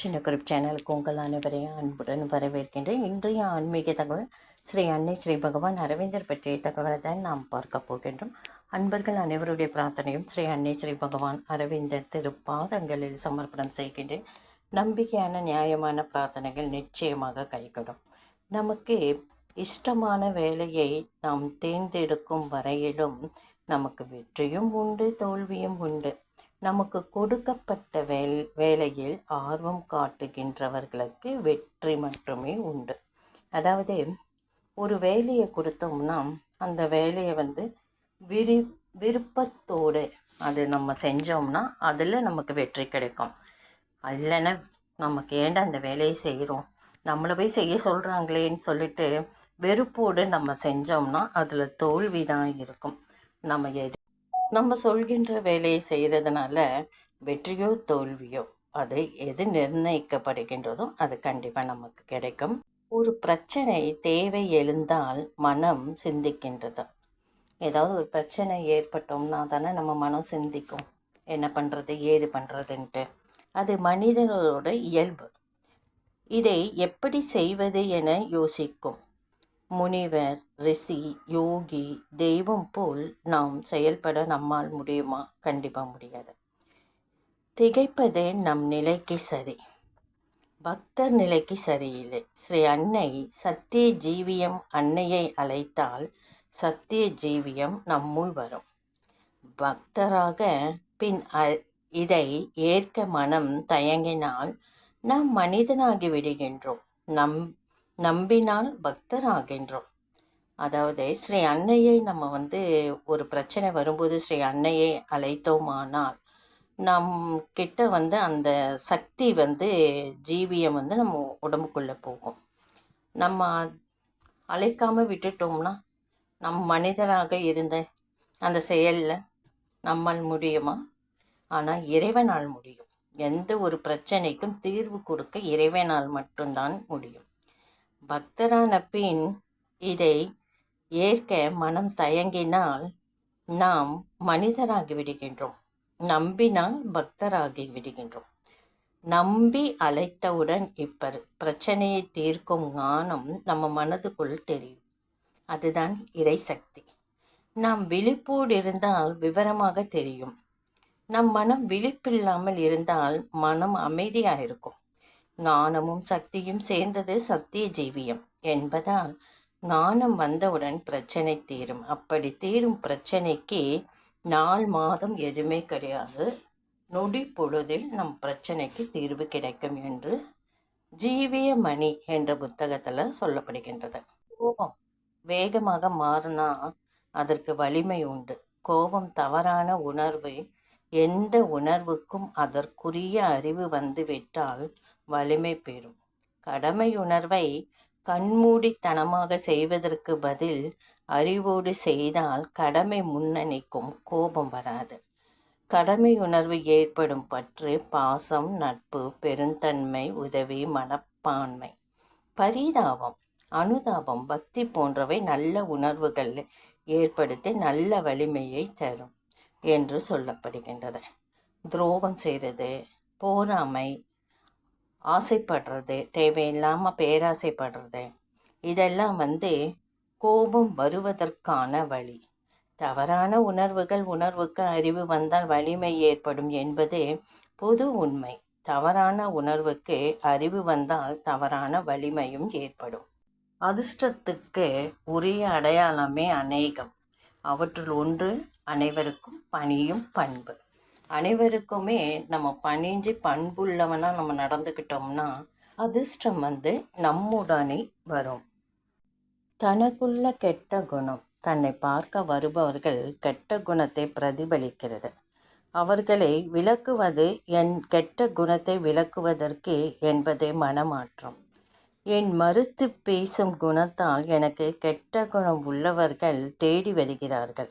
சின்ன குறிப் சேனலுக்கு உங்கள் அனைவரையும் அன்புடன் வரவேற்கின்றேன். இன்றைய ஆன்மீக தகவல் ஸ்ரீ அன்னை ஸ்ரீ பகவான் அரவிந்தர் பற்றிய தகவலை தான் நாம் பார்க்க போகின்றோம். அன்பர்கள் அனைவருடைய பிரார்த்தனையும் ஸ்ரீ அன்னை ஸ்ரீ பகவான் அரவிந்தர் திருப்பாதங்களில் சமர்ப்பணம் செய்கின்றேன். நம்பிக்கையான நியாயமான பிரார்த்தனைகள் நிச்சயமாக கைகூடும். நமக்கு இஷ்டமான வேலையை நாம் தேர்ந்தெடுக்கும் வரையிலும் நமக்கு வெற்றியும் உண்டு தோல்வியும் உண்டு. நமக்கு கொடுக்கப்பட்ட வேல் வேலையில் ஆர்வம் காட்டுகின்றவர்களுக்கு வெற்றி மட்டுமே உண்டு. அதாவது ஒரு வேலையை கொடுத்தோம்னா அந்த வேலையை வந்து விரு விருப்பத்தோடு அது நம்ம செஞ்சோம்னா அதில் நமக்கு வெற்றி கிடைக்கும். அல்லைன்னா நமக்கு ஏன்டா அந்த வேலையை செய்கிறோம்? நம்மளை போய் செய்ய சொல்கிறாங்களேன்னு சொல்லிட்டு வெறுப்போடு நம்ம செஞ்சோம்னா அதில் தோல்வி தான் இருக்கும். நம்ம எது நம்ம சொல்கின்ற வேலையை செய்கிறதுனால வெற்றியோ தோல்வியோ அது எது நிர்ணயிக்கப்படுகின்றதோ அது கண்டிப்பாக நமக்கு கிடைக்கும். ஒரு பிரச்சனை தேவை எழுந்தால் மனம் சிந்திக்கின்றது. ஏதாவது ஒரு பிரச்சனை ஏற்பட்டோம்னா தானே நம்ம மனம் சிந்திக்கும். என்ன பண்ணுறது ஏது பண்ணுறதுன்ட்டு அது மனிதனோட இயல்பு. இதை எப்படி செய்வது என யோசிக்கும். முனிவர் ரிஷி யோகி தெய்வம் போல் நாம் செயல்பட நம்மால் முடியுமா? கண்டிப்பாக முடியாது. திகைப்பது நம் நிலைக்கு சரி. பக்தர் நிலைக்கு சரியில்லை. ஸ்ரீ அன்னை சத்திய ஜீவியம் அன்னையை அழைத்தால் சத்திய ஜீவியம் நம்முள் வரும். பக்தராக பின் இதை ஏற்க மனம் தயங்கினால் நாம் மனிதனாகி விடுகின்றோம். நம் நம்பினால் பக்தராகின்றோம். அதாவது ஸ்ரீ அன்னையை நம்ம வந்து ஒரு பிரச்சனை வரும்போது ஸ்ரீ அன்னையை அழைத்தோமானால் நம் கிட்ட வந்து அந்த சக்தி வந்து ஜீவியம் வந்து நம்ம உடம்புக்குள்ளே போகும். நம்ம அழைக்காமல் விட்டுட்டோம்னா நம் மனிதராக இருந்த அந்த செயலில் நம்மால் முடியுமா? ஆனால் இறைவனால் முடியும். எந்த ஒரு பிரச்சனைக்கும் தீர்வு கொடுக்க இறைவனால் மட்டும்தான் முடியும். பக்தரான பின் இதை ஏற்க மனம் தயங்கினால் நாம் மனிதராகி விடுகின்றோம். நம்பினால் பக்தராகி விடுகின்றோம். நம்பி அழைத்தவுடன் இப்ப பிரச்சனையை தீர்க்கும் ஞானம் நம்ம மனதுக்குள் தெரியும். அதுதான் இறை சக்தி. நாம் விழிப்போடு இருந்தால் விவரமாக தெரியும். நம் மனம் விழிப்பில்லாமல் இருந்தால் மனம் அமைதியாக இருக்கும். ஞானமும் சக்தியும் சேர்ந்தது சத்திய ஜீவியம் என்பதால் ஞானம் வந்தவுடன் பிரச்சனை தீரும். அப்படி தீரும் பிரச்சனைக்கு நாள் மாதம் எதுவுமே கிடையாது. நொடி பொழுதில் நம் பிரச்சனைக்கு தீர்வு கிடைக்கும் என்று ஜீவிய மணி என்ற புத்தகத்தில் சொல்லப்படுகின்றது. கோபம் வேகமாக மாறினா அதற்கு வலிமை உண்டு. கோபம் தவறான உணர்வு எந்த உணர்வுக்கும் அதற்குரிய அறிவு வந்துவிட்டால் வலிமை பெறும். கடமையுணர்வை கண்மூடித்தனமாக செய்வதற்கு பதில் அறிவோடு செய்தால் கடமை முன்னணிக்கும் கோபம் வராது. கடமை உணர்வு ஏற்படும் பற்று பாசம் நட்பு பெருந்தன்மை உதவி மனப்பான்மை பரிதாபம் அனுதாபம் பக்தி போன்றவை நல்ல உணர்வுகள் ஏற்படுத்தி நல்ல வலிமையை தரும் என்று சொல்லப்படுகின்றது. துரோகம் செய்கிறது போராமை ஆசைப்படுறது தேவையில்லாமல் பேராசைப்படுறது. இதெல்லாம் வந்து கோபம் வருவதற்கான வழி. தவறான உணர்வுகள் உணர்வுக்கு அறிவு வந்தால் வலிமை ஏற்படும் என்பது பொது உண்மை. தவறான உணர்வுக்கு அறிவு வந்தால் தவறான வலிமையும் ஏற்படும். அதிர்ஷ்டத்துக்கு உரிய அடையாளமே அநேகம். அவற்றுள் ஒன்று அனைவருக்கும் பணியும் பண்பு. அனைவருக்குமே நம்ம பணிஞ்சு பண்புள்ளவனாக நம்ம நடந்துக்கிட்டோம்னா அதிர்ஷ்டம் வந்து நம்முடனே வரும். தனக்குள்ள கெட்ட குணம் தன்னை பார்க்க வருபவர்கள் கெட்ட குணத்தை பிரதிபலிக்கிறது. அவர்களை விளக்குவது என் கெட்ட குணத்தை விளக்குவதற்கு என்பதே மனமாற்றம். என் மறுத்து பேசும் குணத்தால் எனக்கு கெட்ட குணம் உள்ளவர்கள் தேடி வருகிறார்கள்.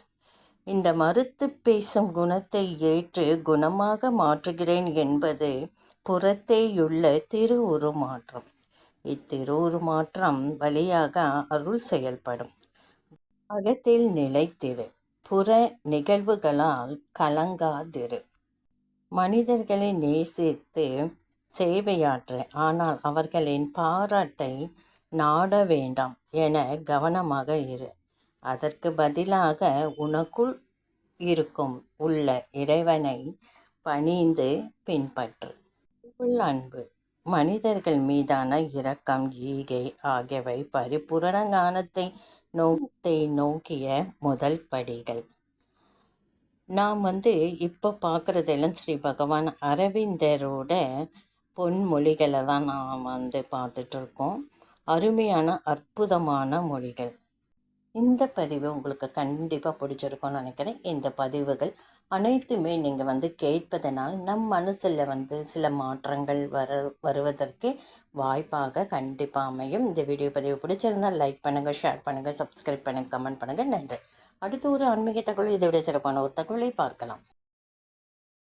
இந்த மறுத்து பேசும் குணத்தை ஏற்று குணமாக மாற்றுகிறேன் என்பது புறத்தேயுள்ள திரு உருமாற்றம் இத்திரு உருமாற்றம் வழியாக அருள் செயல்படும். அகத்தில் நிலைத்திரு புற நிகழ்வுகளால் கலங்காதிரு. மனிதர்களை நேசித்து சேவையாற்று. ஆனால் அவர்களின் பாராட்டை நாட வேண்டாம் என கவனமாக இரு. அதற்கு பதிலாக உனக்குள் இருக்கும் உள்ள இறைவனை பணிந்து பின்பற்று. உள் அன்பு. மனிதர்கள் மீதான இரக்கம் ஈகை ஆகியவை பரிபூரண ஞானத்தை நோக்கத்தை நோக்கிய முதல் படிகள். நாம் வந்து இப்போ பார்க்குறதெல்லாம் ஸ்ரீ பகவான் அரவிந்தரோட பொன்மொழிகளை தான் நாம் வந்து பார்த்துட்ருக்கோம் அருமையான அற்புதமான மொழிகள். இந்த பதிவு உங்களுக்கு கண்டிப்பாக பிடிச்சிருக்கும்னு நினைக்கிறேன். இந்த பதிவுகள் அனைத்துமே நீங்கள் வந்து கேட்பதனால் நம் மனசில் வந்து சில மாற்றங்கள் வர வருவதற்கு வாய்ப்பாக கண்டிப்பாக அமையும். இந்த வீடியோ பதிவு பிடிச்சிருந்தால் லைக் பண்ணுங்கள் ஷேர் பண்ணுங்கள் சப்ஸ்கிரைப் பண்ணுங்கள் கமெண்ட் பண்ணுங்கள் நன்றி. அடுத்து ஒரு ஆன்மீக தகவல் இதை விட சிறப்பான ஒரு தகவலை பார்க்கலாம்.